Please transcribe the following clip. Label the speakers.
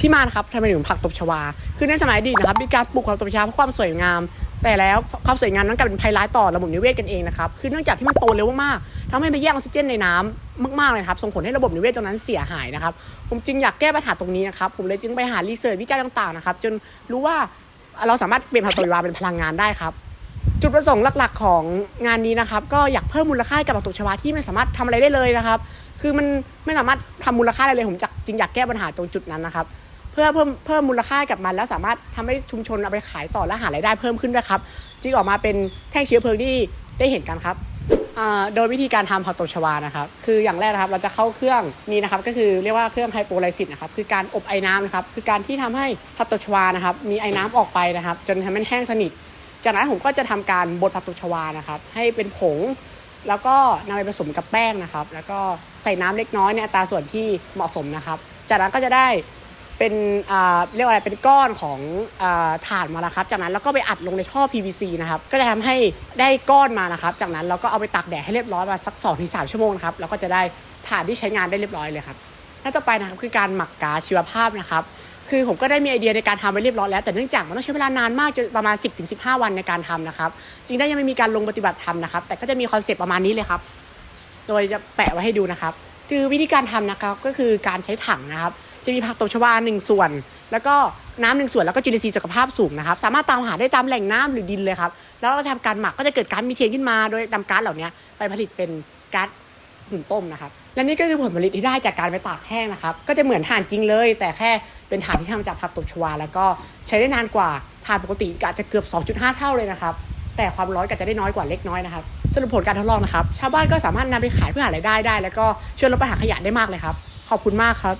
Speaker 1: ที่มานะครับทำไมถึงผักตบชวา คือในสมัยอดีตนะครับมีการปลูกผักตบชวาเพื่อความสวยงาม แต่แล้วความสวยงามนั้นกลายเป็นภัยร้ายต่อระบบนิเวศกันเองนะครับ คือเนื่องจากที่มันโตเร็วมากๆทำให้ไปแย่งออกซิเจนในน้ำมากๆเลยครับ ส่งผลให้ระบบนิเวศตรงนั้นเสียหายนะครับ ผมจึงอยากแก้ปัญหาตรงนี้นะครับ ผมเลยจึงไปหารีเสิร์ชวิจัยต่างๆนะครับ จนรู้ว่าเราสามารถเปลี่ยนผักตบชวาเป็นพลังงานได้ครับ จุดประสงค์หลักๆ ของงานนี้นะครับ ก็อยากเพิ่มมูลค่าให้กับผักตบชวาที่ไม่สามารถทำอะไรได้เลยนะครับ คือมันไม่สามารถทำมูลค่าอะไรเลยผมจักจึงอยากแก้ปัญหาตรงจุดนั้นนะครับ เพื่อเพิ่มเพิ่มมูลค่ากับมัน แล้วสามารถทำให้ชุมชนเอาไปขายต่อและหารายได้เพิ่มขึ้นด้วยครับจึงออกมาเป็นแท่งเชื้อเพลิงที่ได้เห็นกันครับโดยวิธีการทำผักตบชวานะครับ คืออย่างแรกนะครับเราจะเข้าเครื่องนี้นะครับ ก็คือเรียกว่าเครื่องไฮโปไลซิสนะครับ คือการอบไอ้น้ำนะครับ คือการที่ทำให้ผักตบชวานะครับ มีไอ้น้ำออกไปนะครับ จนทำให้แห้งสนิท จากนั้นผมก็จะทำการบดผักตบชวานะครับ ให้เป็นผง แล้วก็นำไปผสมกับแป้งนะครับ แล้วก็ใส่น้ำเล็กน้อยในอัตราส่วนที่เหมาะสมนะครับ จากนั้นก็จะได้เป็นเรียกอะไรเป็นก้อนของอาถ่านมาแล้วครับ จากนั้นเราก็ไปอัดลงในท่อ PVC นะครับ ก็จะทำให้ได้ก้อนมานะครับ จากนั้นเราก็เอาไปตากแดดให้เรียบร้อยมาสัก2-3ถึงชั่วโมงครับแล้วก็จะได้ถ่านที่ใช้งานได้เรียบร้อยเลยครับหน้าต่อไปนะครับคือการหมักกาชีวภาพนะครับ คือผมก็ได้มีไอเดียในการทำไว้เรียบร้อยแล้ว แต่เนื่องจากมันต้องใช้เวลานานมากจนประมาณ 10-15 วันในการทำนะครับจริงได้ยังไม่มีการลงปฏิบัติทำนะครับ แต่ก็จะมีคอนเซปต์ประมาณนี้เลยครับ โดยจะแปะไว้ให้ดูนะครับ คือวิธีการทำนะครับก็คือการใช้ถังนะครับ จะมีผักตบชวาหนึ่งส่วน แล้วก็น้ำหนึ่งส่วนแล้วก็จุลินทรีย์สุขภาพสูงนะครับ สามารถตามหาได้ตามแหล่งน้ำหรือดินเลยครับแล้วเราก็ทำการหมักก็จะเกิดกาซมีเทนขึ้นมา โดยนำก๊าซเหล่านี้ไปผลิตเป็นก๊าซ หุงต้มนะครับ และนี่ก็คือผลผลิตที่ได้จากการไปตากแห้งนะครับ ก็จะเหมือนถ่านจริงเลย แต่แค่เป็นถ่านที่ทำจากผักตบชวา แล้วก็ใช้ได้นานกว่าถ่านปกติก็อาจจะเกือบ 2.5 เท่าเลยนะครับ แต่ความร้อนก็จะได้น้อยกว่าเล็กน้อยนะครับสรุปผลการทดลองนะครับ ชาวบ้านก็สามารถนำไปขายเพื่อหารายได้ได้ แล้วก็ช่วยลดปัญหาขยะได้มากเลยครับ ขอบคุณมากครับ